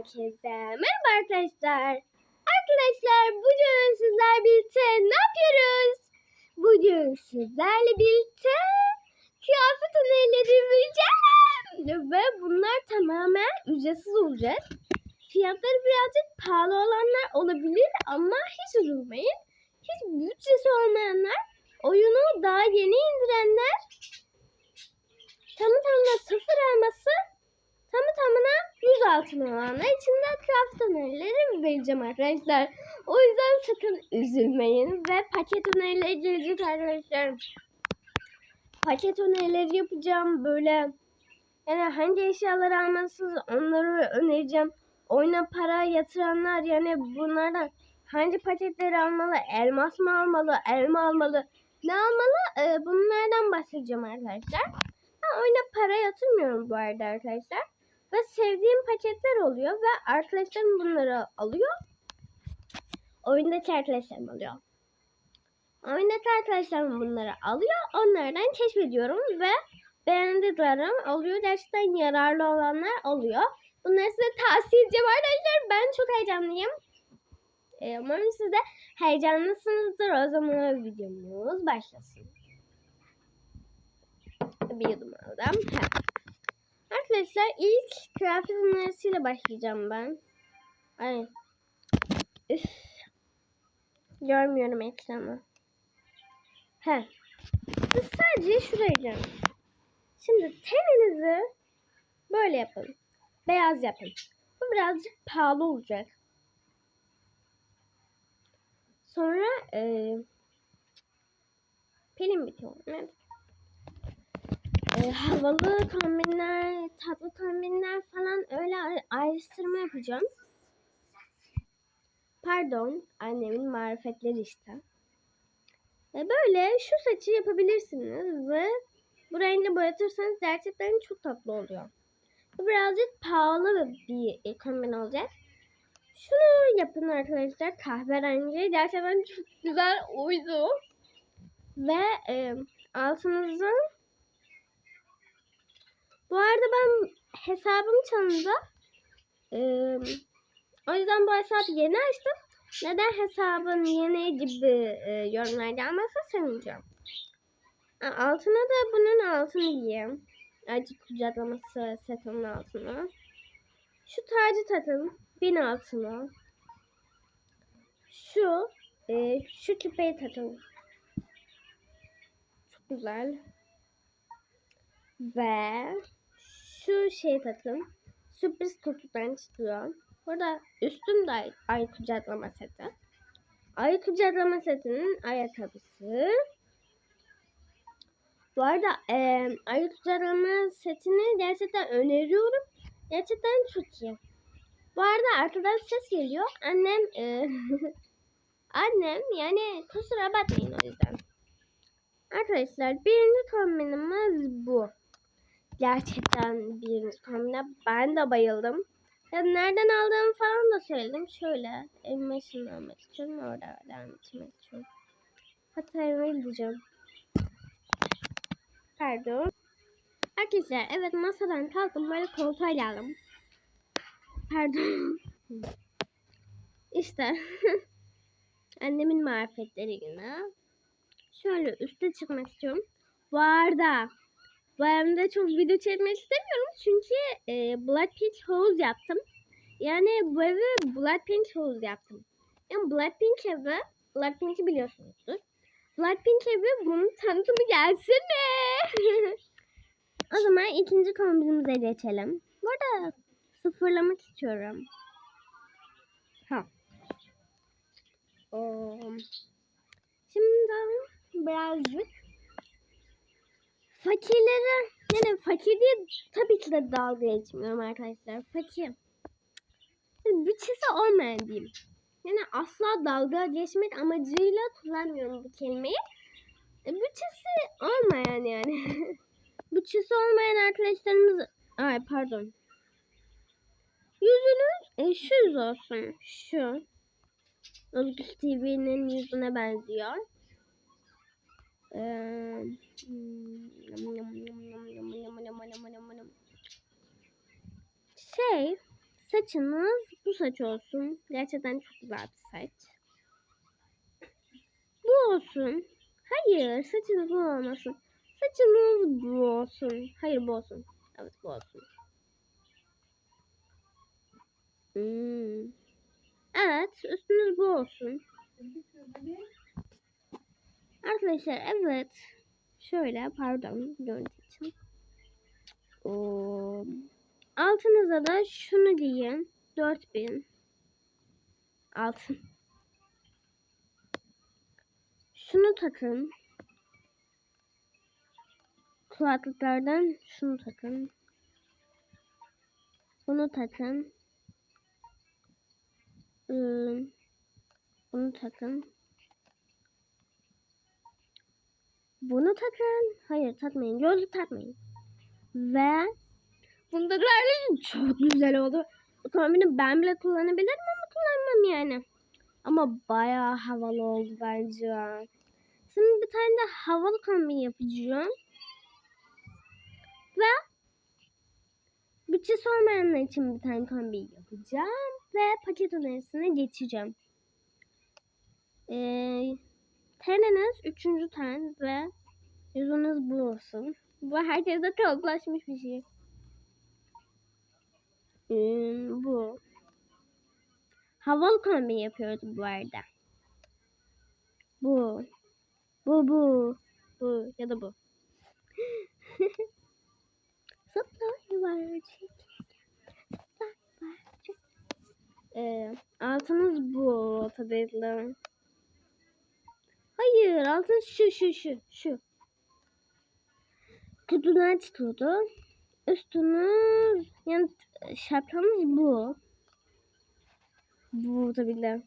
herkese. Merhaba arkadaşlar. Arkadaşlar bugün sizler birlikte ne yapıyoruz? Bugün sizlerle birlikte kıyafet önerileri vereceğim. Ve bunlar tamamen ücretsiz olacak. Fiyatları birazcık pahalı olanlar olabilir ama hiç üzülmeyin. Hiç bütçesi olmayanlar, oyunu daha yeni indirenler, altın olanlar için de craft önerileri vereceğim arkadaşlar. O yüzden sakın üzülmeyin ve paket önerileri gelecek arkadaşlar. Paket önerileri yapacağım böyle yani hangi eşyaları almalısınız onları önereceğim. Oyuna para yatıranlar yani bunlardan hangi paketleri almalı, elmas mı almalı, elma almalı, ne almalı ee, bunlardan bahsedeceğim arkadaşlar. Ben oyuna para yatırmıyorum bu arada arkadaşlar. Ve sevdiğim paketler oluyor ve arkadaşlarım bunları alıyor. Oyundaki arkadaşlarım alıyor. Oyundaki arkadaşlarım bunları alıyor. Onlardan keşfediyorum ve beğendiklerim oluyor. Gerçekten yararlı olanlar oluyor. Bunları size tavsiye edeceğim arkadaşlar. Ben çok heyecanlıyım. Ee, umarım siz de heyecanlısınızdır. O zaman videomuz başlasın. Bir yudum aldım. Ha. Arkadaşlar ilk kıyafet önerisiyle başlayacağım ben. Ay. Üf. Görmüyorum ekranı. He. Sadece şurayı görün. Şimdi teninizi böyle yapın. Beyaz yapın. Bu birazcık pahalı olacak. Sonra e, pilim bitiyor. Evet. E, havalı kombinler, tatlı kombinler falan öyle ay- ayrıştırma yapacağım. Pardon, annemin marifetleri işte. E, böyle şu saçı yapabilirsiniz ve bu rengi boyatırsanız gerçekten çok tatlı oluyor. Bu birazcık pahalı bir kombin olacak. Şunu yapın arkadaşlar kahverengi. Gerçekten çok güzel uydu. Ve e, altınızı bu arada ben hesabım çalındı. E, o yüzden bu hesabı yeni açtım. Neden hesabın yeni gibi e, yorumlar gelmezse sevineceğim. Altına da bunun altını giyeyim. Acı kucaklaması setinin altına. Şu tacı takın. Bin altına. Şu e, şu küpeyi takın. Çok güzel. Ve şu şey takın. Sürpriz kutudan çıkıyor. Burada üstüm de ay, kucaklama seti. Ay kucaklama setinin ayakkabısı. Bu arada e, ay kucaklama setini gerçekten öneriyorum. Gerçekten çok iyi. Bu arada arkadan ses geliyor. Annem e, annem yani kusura bakmayın o yüzden. Arkadaşlar birinci kombinimiz bu. Gerçekten birinci kombine ben de bayıldım. Ya nereden aldığımı falan da söyledim. Şöyle evime ışınlanmak için orada devam etmek için. Hatta evime gideceğim. Pardon. Arkadaşlar evet masadan kalktım böyle koltuğa geldim. Pardon. İşte annemin marifetleri günü. Şöyle üste çıkmak istiyorum. Bu arada bu evde çok video çekmek istemiyorum çünkü e, Blackpink House yaptım. Yani bu evi Blackpink House yaptım. Yani Blackpink evi, Blackpink'i biliyorsunuzdur. Blackpink evi bunun tanıtımı gelsene. o zaman ikinci kombinimize geçelim. Bu arada sıfırlamak istiyorum. Ha. Um, şimdi birazcık fakirlere yani fakir diye tabii ki de dalga geçmiyorum arkadaşlar. Fakir. Yani bütçesi olmayan diyeyim. Yani asla dalga geçmek amacıyla kullanmıyorum bu kelimeyi. E, Bütçesi olmayan yani. bütçesi olmayan arkadaşlarımız... Ay pardon. Yüzünüz e, şu yüz olsun. Şu. Özgür TV'nin yüzüne benziyor. Ee, şey saçınız bu saç olsun. Gerçekten çok güzel bir saç. Bu olsun. Hayır saçınız bu olmasın. Saçınız bu olsun. Hayır bu olsun. Evet bu olsun. Hmm. Evet üstünüz bu olsun. Arkadaşlar evet. Şöyle pardon görüntü için. Altınıza da şunu giyin. 4000 altın. Şunu takın. Kulaklıklardan şunu takın. Bunu takın. Bunu takın. Bunu takın. Hayır takmayın. Gözlük takmayın. Ve bunda da çok güzel oldu. Kombini ben bile kullanabilirim ama kullanmam yani. Ama bayağı havalı oldu bence. Şimdi bir tane de havalı kombin yapacağım. Ve bütçesi olmayanlar için bir tane kombin yapacağım. Ve paket önerisine geçeceğim. Ee, teniniz üçüncü ten ve yüzünüz bu olsun. Bu herkese kalıplaşmış bir şey. Hmm, bu. Havalı kombin yapıyoruz bu arada. Bu. Bu bu. Bu ya da bu. Zıplar yuvarcık. Ee, altınız bu tabii. Hayır altın şu şu şu şu. Kutudan çıkıyordu. Üstünüz yani şapkanız bu. Bu tabii de.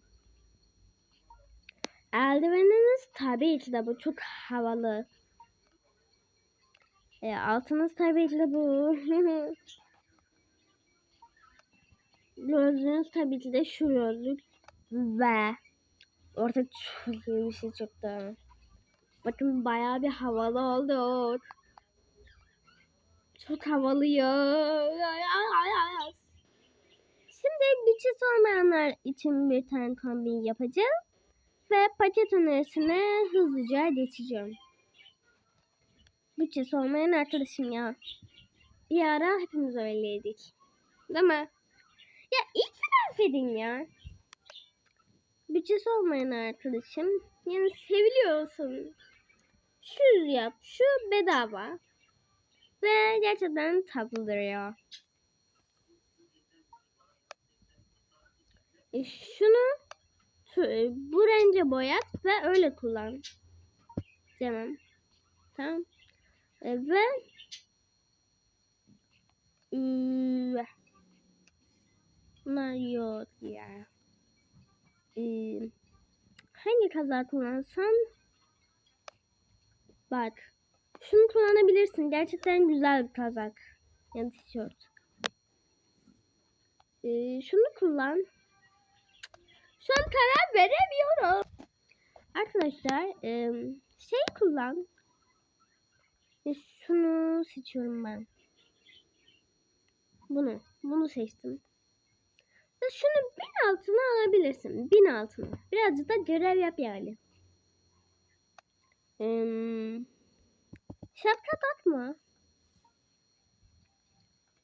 Eldiveniniz tabii ki de bu çok havalı. E, altınız tabii ki de bu. Gözlüğünüz tabii ki de şu gözlük. Ve orada çok iyi bir şey çıktı. Bakın bayağı bir havalı olduk. Çok havalı ya. Şimdi bütçesi olmayanlar için bir tane kombin yapacağım. Ve paket önerisine hızlıca geçeceğim. Bütçesi olmayan arkadaşım ya. Bir ara hepimiz öyleydik. Değil mi? Ya itiraf edin ya. Bütçesi olmayan arkadaşım. Yani seviliyorsun. Şu yap. Şu bedava. Ve gerçekten tatlıdır ya. E şunu bu renge boyat ve öyle kullan. Tamam. Tamam. E, ve. Bunlar yok ya. Ee, hangi kazak kullansam? Bak. Şunu kullanabilirsin. Gerçekten güzel bir kazak. Yani tişört. Ee, şunu kullan. Şu an karar veremiyorum. Arkadaşlar e, şey kullan. E, şunu seçiyorum ben. Bunu. Bunu seçtim. Ve şunu bin altına alabilirsin. Bin altına. Birazcık da görev yap yani. Eee Şapka takma.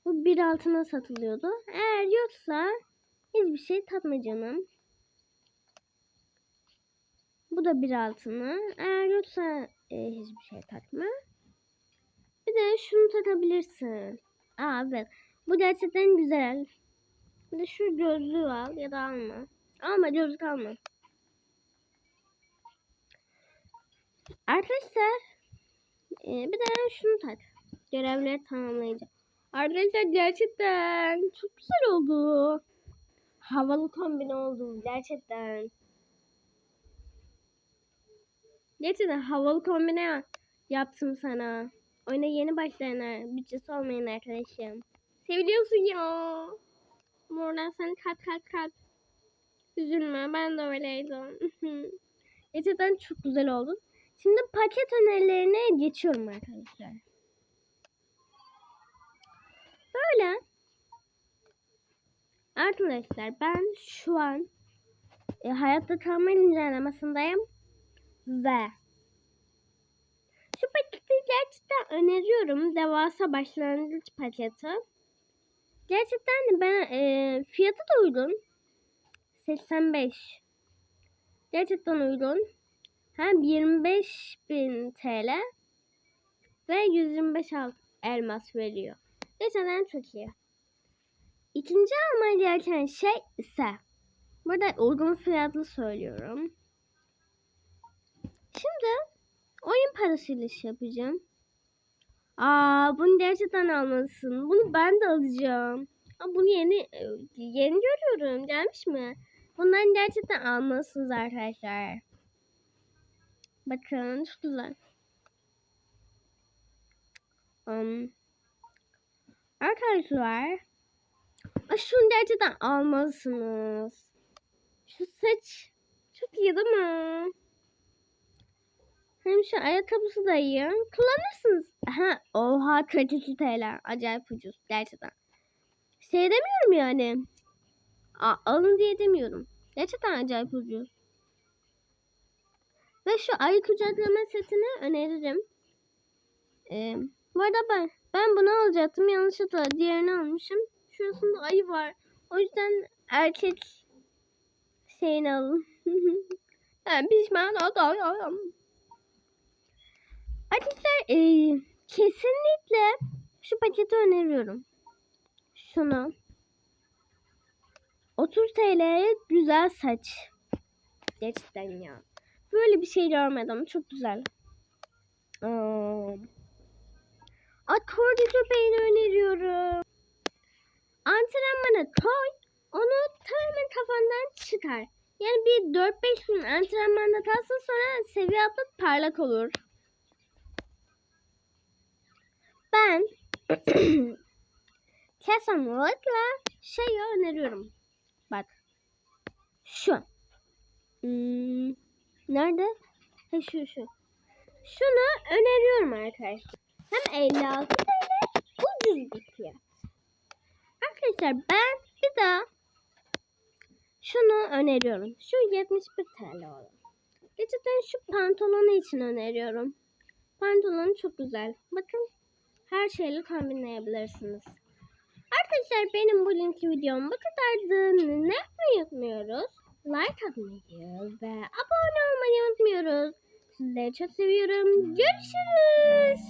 Bu bir altına satılıyordu. Eğer yoksa hiçbir şey takma canım. Bu da bir altına. Eğer yoksa e, hiçbir şey takma. Bir de şunu takabilirsin. Aa evet. Bu gerçekten güzel. Bir de şu gözlüğü al ya da alma. Alma gözlük alma. Arkadaşlar ee, bir de şunu tak. Görevleri tamamlayınca. Arkadaşlar gerçekten çok güzel oldu. Havalı kombin oldu gerçekten. Gerçekten havalı kombine yaptım sana. Oyuna yeni başlayan bütçesi olmayan arkadaşım. Seviliyorsun ya. Buradan sen kalp kalp kalp. Üzülme ben de öyleydim. gerçekten çok güzel oldun. Şimdi paket önerilerine geçiyorum arkadaşlar. Böyle Arkadaşlar ben şu an e, hayatta kalma incelemesindeyim ve şu paketi gerçekten öneriyorum. Devasa başlangıç paketi. Gerçekten de ben e, fiyatı da uygun. 85. Gerçekten uygun. Hem 25.000 TL ve 125 al- elmas veriyor. Gerçekten çok iyi. İkinci almaya gereken şey ise burada uygun fiyatlı söylüyorum. Şimdi oyun parasıyla iş yapacağım. Aa bunu gerçekten almalısın. Bunu ben de alacağım. Aa, bunu yeni e, yeni görüyorum. Gelmiş mi? Bundan gerçekten almalısınız arkadaşlar. Bakın çok güzel. Um, arkadaşlar şunu gerçekten almalısınız. Şu saç çok iyi değil mi? Hem şu ayakkabısı da iyi. Kullanırsınız. Ha, oha 42 TL. Acayip ucuz gerçekten. Şey demiyorum yani. A, alın diye demiyorum. Gerçekten acayip ucuz. Ve şu ayı kucaklama setini öneririm. Ee, bu arada ben, ben bunu alacaktım. Yanlışlıkla diğerini almışım. Şurasında ayı var. O yüzden erkek şeyini alın. ben pişman oldum. Arkadaşlar e, kesinlikle şu paketi öneriyorum. Şunu. 30 TL'ye güzel saç. Gerçekten ya. Böyle bir şey görmedim. Çok güzel. Aa, Akkordi köpeğini öneriyorum. Antrenmana koy. Onu tamamen kafandan çıkar. Yani bir 4-5 gün antrenmanda kalsın sonra seviye atlat parlak olur. Ben kesinlikle şeyi öneriyorum. Bak. Şu. Hmm, nerede? Ha şu şu. Şunu öneriyorum arkadaşlar. Hem 56 TL ucuz bir fiyat. Arkadaşlar ben bir daha şunu öneriyorum. Şu 71 TL olan. Gerçekten şu pantolonu için öneriyorum. Pantolon çok güzel. Bakın her şeyle kombinleyebilirsiniz. Arkadaşlar benim bu linki videom bu kadardı. Ne yapmayı unutmuyoruz? Like atmayı ve abone olmayı unutmuyoruz. Sizleri çok seviyorum. Görüşürüz.